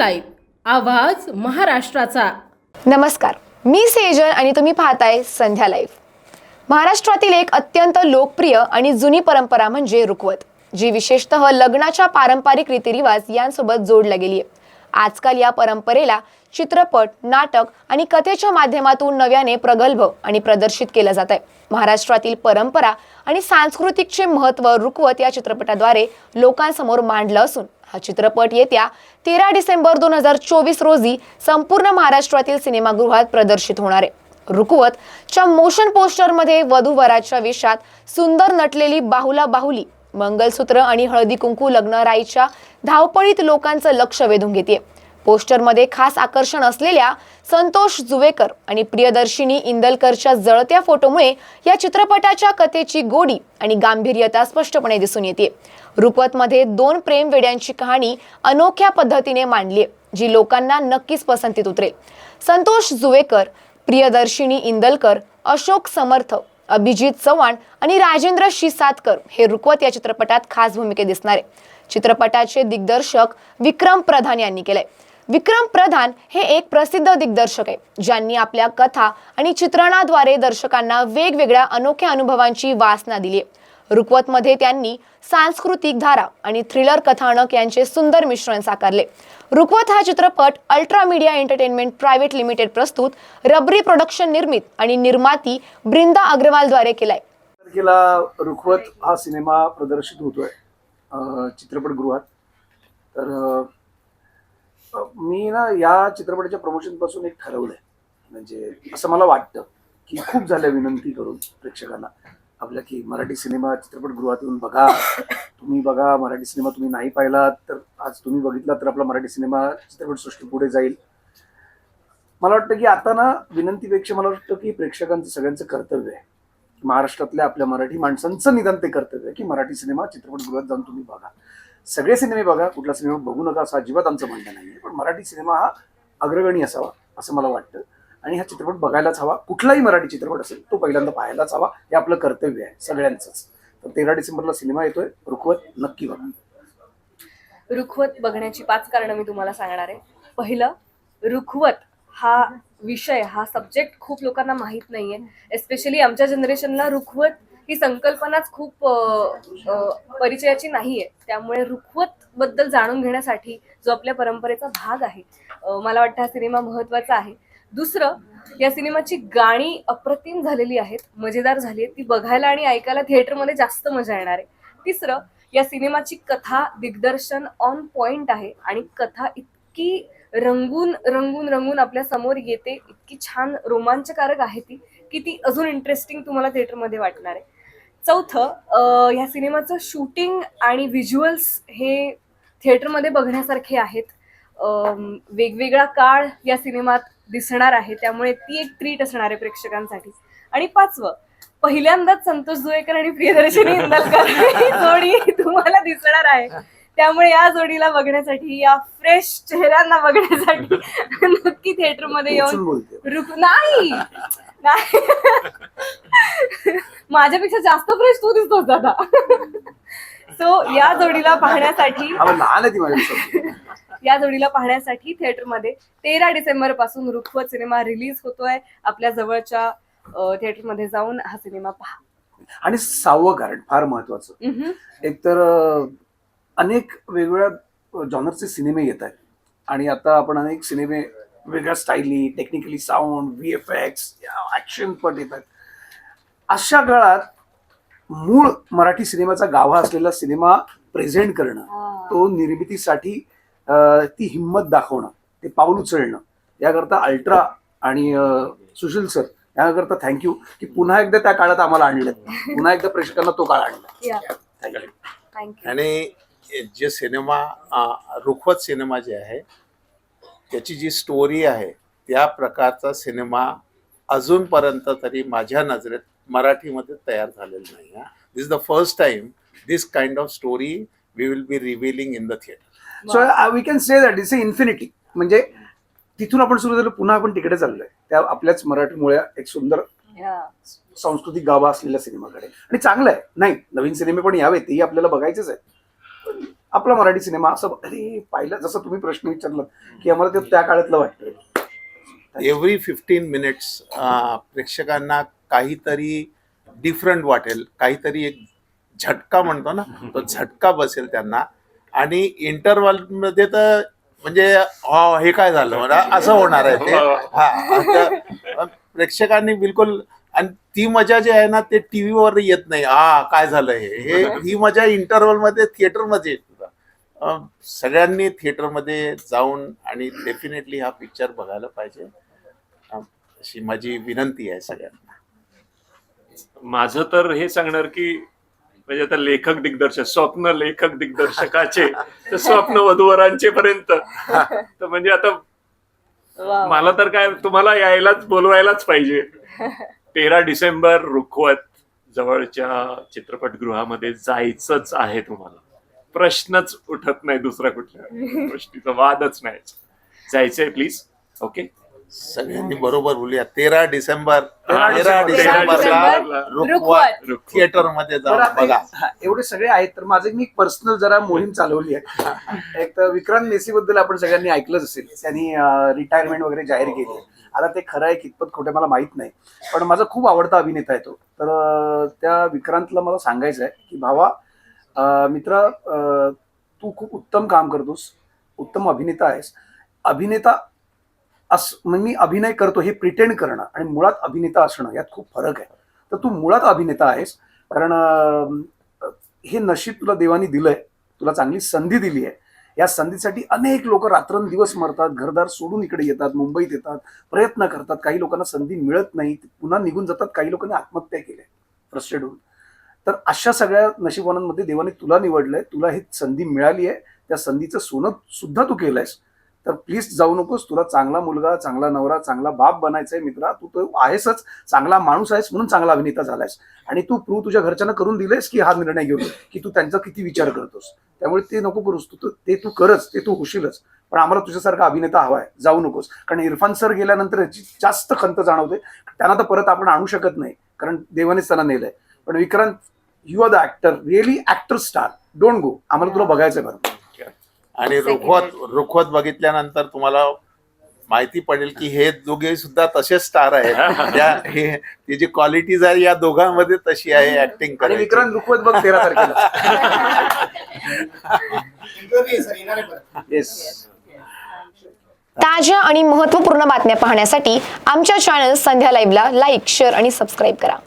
Live आवाज महाराष्ट्राचा. नमस्कार. मी सेजल आणि तुम्ही पाहताय संध्या लाईव्ह महाराष्ट्रातील एक अत्यंत लोकप्रिय आणि जुनी परंपरा म्हणजे रुखवत जी विशेषतः लग्नाच्या पारंपरिक रीतिरिवाज यांसोबत जोडल्या गेली आहे आजकाल या परंपरेला चित्रपट नाटक आणि कथेच्या माध्यमातून नव्याने प्रगल्भ आणि प्रदर्शित केलं जात आहे महाराष्ट्रातील परंपरा आणि सांस्कृतिकचे महत्त्व रुकवत या चित्रपटाद्वारे लोकांसमोर मांडलं असून हा चित्रपट येत्या तेरा डिसेंबर दोन हजार चोवीस रोजी संपूर्ण महाराष्ट्रातील सिनेमागृहात प्रदर्शित होणार आहे. रुकवत च्या मोशन पोस्टरमध्ये वधूवराच्या वेशात सुंदर नटलेली बाहुला बाहुली मंगलसूत्र आणि हळदी कुंकू लग्न राईच्या धावपळीत लोकांचं लक्ष वेधून घेते पोस्टरमध्ये खास आकर्षण असलेल्या संतोष जुवेकर आणि प्रियदर्शिनी इंदलकरच्या जळत्या फोटोमुळे या चित्रपटाच्या कथेची गोडी आणि गांभीर्यता स्पष्टपणे दिसून येते रुपतमध्ये दोन प्रेम वेड्यांची कहाणी अनोख्या पद्धतीने मांडली आहे जी लोकांना नक्कीच पसंतीत उतरेल. संतोष जुवेकर प्रियदर्शिनी इंदलकर अशोक समर्थ अभिजित चव्हाण आणि राजेंद्र शिसातकर हे रुकवत या चित्रपटात खास भूमिकेत दिसणारे चित्रपटाचे दिग्दर्शक विक्रम प्रधान यांनी केले विक्रम प्रधान हे एक प्रसिद्ध दिग्दर्शक आहे ज्यांनी आपल्या कथा आणि चित्रणाद्वारे दर्शकांना वेगवेगळ्या अनोख्या अनुभवांची वासना दिली रुकवतमध्ये त्यांनी सांस्कृतिक धारा आणि थ्रिलर कथानक यांचे सुंदर मिश्रण साकारले. रुकवत हा चित्रपट ultra media entertainment private limited प्रस्तुत रबरी प्रोडक्शन निर्मित आणि निर्माती ब्रिंदा अग्रवालद्वारे केलाय. तारखेला रुखवत हा सिनेमा प्रदर्शित होतोय चित्रपटगृहात. तर मी ना या चित्रपटाच्या प्रमोशनपासून एक ठरवलंय. म्हणजे असं मला वाटतं की खूप झाल्या विनंती करून प्रेक्षकांना. आपल्या की मराठी सिनेमा चित्रपटगृहात येऊन बघा. तुम्ही बघा मराठी सिनेमा तुम्ही नाही पाहिला तर आज तुम्ही बघितला तर आपला मराठी सिनेमा चित्रपटसृष्टी पुढे जाईल. मला वाटतं की आता ना विनंतीपेक्षा मला वाटतं की प्रेक्षकांचं सगळ्यांचं कर्तव्य आहे. महाराष्ट्रातल्या आपल्या मराठी माणसांचं निदान ते कर्तव्य आहे की मराठी सिनेमा चित्रपटगृहात जाऊन तुम्ही बघा. सगळे सिनेमे बघा कुठला सिनेमा बघू नका असं अजिबात आमचं म्हणणं नाही आहे पण मराठी सिनेमा हा अग्रगणी असावा असं मला वाटतं. आणि हा चित्रपट बघायलाच हवा. कुठलाही मराठी चित्रपट असेल तो पहिल्यांदा पाहायलाच हवा. हे आपलं कर्तव्य आहे सगळ्यांचंच. तर तेरा डिसेंबरला सिनेमा येतोय. रुखवत नक्की बघा. रुखवत बघण्याची पाच कारणं मी तुम्हाला सांगणार आहे. पहिलं रुखवत हा विषय हा सब्जेक्ट खूप लोकांना माहीत नाहीये. एस्पेशली आमच्या जनरेशनला रुखवत ही संकल्पनाच खूप परिचयाची नाहीये. त्यामुळे रुखवत बद्दल जाणून घेण्यासाठी जो आपल्या परंपरेचा भाग आहे मला वाटतं हा सिनेमा महत्त्वाचा आहे. दुसरं या सिनेमाची गाणी अप्रतिम झालेली आहेत मजेदार झाली आहेत. ती बघायला आणि ऐकायला थिएटरमध्ये जास्त मजा येणार आहे. तिसरं या सिनेमाची कथा दिग्दर्शन ऑन पॉइंट आहे आणि कथा इतकी रंगून रंगून रंगून आपल्यासमोर येते इतकी छान रोमांचकारक आहे ती की ती अजून इंटरेस्टिंग तुम्हाला थिएटरमध्ये वाटणार आहे. चौथं ह्या सिनेमाचं शूटिंग आणि व्हिज्युअल्स हे थिएटरमध्ये बघण्यासारखे आहेत. वेगवेगळा काळ या सिनेमात दिसणार आहे त्यामुळे ती एक ट्रीट असणार आहे प्रेक्षकांसाठी. आणि पाचवं पहिल्यांदाच संतोष जुवेकर आणि प्रियदर्शनी इंदलकर ही जोडी तुम्हाला दिसणार आहे. त्यामुळे या जोडीला बघण्यासाठी या फ्रेश चेहऱ्यांना बघण्यासाठी नक्की थिएटरमध्ये येऊन रुक नाही! नाही. माझ्यापेक्षा जास्त फ्रेश तू दिसतोस दादा. सो या जोडीला पाहण्यासाठी या जोडीला पाहण्यासाठी थिएटरमध्ये तेरा डिसेंबरपासून रुखवत सिनेमा रिलीज होतोय. आपल्या जवळच्या थिएटरमध्ये जाऊन हा सिनेमा पहा. आणि सहावं कारण फार महत्वाचं. एकतर अनेक वेगवेगळ्या जॉनरचे सिनेमे येत आहेत. आणि आता आपण अनेक सिनेमे वेगळ्या स्टाईली technically sound V F X action पण येत आहेत. अशा काळात मूळ मराठी सिनेमाचा गाभा असलेला सिनेमा प्रेझेंट करणं. तो निर्मितीसाठी ती हिंमत दाखवणं ते पाऊल उचलणं. याकरता अल्ट्रा आणि सुशील सर याकरता थँक्यू की पुन्हा एकदा त्या काळात आम्हाला आणलं पुन्हा एकदा प्रेक्षकांना तो काळ आणला. या. थँक्यू थँक्यू आणि जे सिनेमा रुखवत सिनेमा जे आहे त्याची जी स्टोरी आहे त्या प्रकारचा सिनेमा अजूनपर्यंत तरी माझ्या नजरेत मराठीमध्ये तयार झालेला नाही. This the first time this kind of story we will be revealing in the theatre so we. Can say that is a infinity म्हणजे तिथून आपण सुरू झालं पुन्हा आपण तिकडे चाललोय. त्या आपल्याच मराठीमुळे एक सुंदर सांस्कृतिक गाभा असलेल्या सिनेमाकडे. आणि चांगलं आहे नाही नवीन सिनेमे पण यावेत. तेही आपल्याला बघायचेच आहेत. आपला मराठी सिनेमा असं अरे पाहिलं जसं तुम्ही प्रश्न विचारला की आम्हाला ते त्या काळातलं वाटतं एव्हरी फिफ्टीन मिनिट्स प्रेक्षकांना काहीतरी डिफरंट वाटेल. काहीतरी एक झटका म्हणतो ना तो झटका बसेल त्यांना. आणि इंटरव्हलमध्ये तर म्हणजे "हा, हे काय झालं मला असं होणार आहे ते. हा आता प्रेक्षकांनी बिलकुल आणि ती मजा जी आहे ना ते टीव्हीवर येत नाही. हा काय झालं हे? हे ही मजा इंटरव्हलमध्ये थिएटरमध्ये सगळ्यांनी थिएटरमध्ये जाऊन आणि डेफिनेटली हा पिक्चर बघायला पाहिजे. अशी माझी विनंती आहे सगळ्यांना. माझं तर हे सांगणार की म्हणजे आता लेखक दिग्दर्शक स्वप्न लेखक दिग्दर्शकाचे तर स्वप्न वधूवरांचे पर्यंत. तर म्हणजे आता. मला तर काय तुम्हाला यायलाच बोलवायलाच पाहिजे. तेरा डिसेंबर रुखवत जवळच्या चित्रपटगृहामध्ये जायचंच आहे तुम्हाला. प्रश्नच उठत नाही दुसरा कुठल्या गोष्टीचा वादच नाही. जायचंय प्लीज ओके सगळ्यांनी बरोबर बोलूया. तेरा डिसेंबर तेरा तेरा डिसेंबर. डिसेंबरला रुखवत. थिएटरमध्ये जाऊन बघा. एवढे सगळे आहेत तर माझे मी पर्सनल जरा मोहीम चालवली आहे. एक तर विक्रांत मेसी बद्दल आपण सगळ्यांनी ऐकलंच असेल. त्यांनी रिटायरमेंट वगैरे जाहीर केली. आता ते खरं आहे कितपत खोटं मला माहीत नाही. पण माझा खूप आवडता अभिनेता आहे तो. तर त्या विक्रांतला मला सांगायचं आहे की भावा मित्र तू खूप उत्तम काम करतोस. उत्तम अभिनेता आहेस. अभिनेता अस मी अभिनय करतो हे प्रिटेंड करणं आणि मुळात अभिनेता असणं यात खूप फरक आहे. तर तू मुळात अभिनेता आहेस कारण हे नशीब तुला देवानी दिलंय तुला चांगली संधी दिली आहे. या संधीसाठी अनेक लोक रात्रंदिवस मरतात घरदार सोडून इकडे येतात मुंबईत येतात प्रयत्न करतात. काही लोकांना संधी मिळत नाही पुन्हा निघून जातात काही लोकांनी आत्महत्या केल्या फ्रस्ट्रेट होऊन. तर अशा सगळ्या नशिबांमध्ये देवाने तुला निवडलंय तुला ही संधी मिळाली आहे त्या संधीचं सोनं सुद्धा तू केलंयस. तर प्लीज जाऊ नकोस तुला चांगला मुलगा चांगला नवरा चांगला बाप बनायचा आहे मित्रा तू तो आहेसच चांगला माणूस आहेस म्हणून चांगला अभिनेता झालायस. आणि तू प्रूव्ह तुझ्या घरच्यांना करून दिलेस की हा निर्णय घेऊन की तू त्यांचा किती विचार करतोस. त्यामुळे ते नको करूस तू ते तू करच ते तू होशीलच. पण आम्हाला तुझ्यासारखा अभिनेता हवाय जाऊ नकोस. कारण इरफान सर गेल्यानंतर याची जास्त खंत जाणवते त्यांना तर परत आपण आणू शकत नाही कारण देवानेच त्यांना नेलंय. पण Vikrant you are the actor really actor star don't go आम्हाला तुला बघायचंय बरं आणि रुखवत रुखवत बघितल्यानंतर तुम्हाला माहिती पडेल की हे दोघे सुद्धा तसेच स्टार आहेत. त्या हे ती जी क्वालिटीज आहे या दोघांमध्ये तशी आहे ऍक्टिंग विक्रांत रुखवत बघ तेरा तारखेला. येस ताज्या आणि महत्त्वपूर्ण बातम्या पाहण्यासाठी आमच्या चॅनल संध्या लाईव्हला लाईक शेअर आणि सबस्क्राईब करा.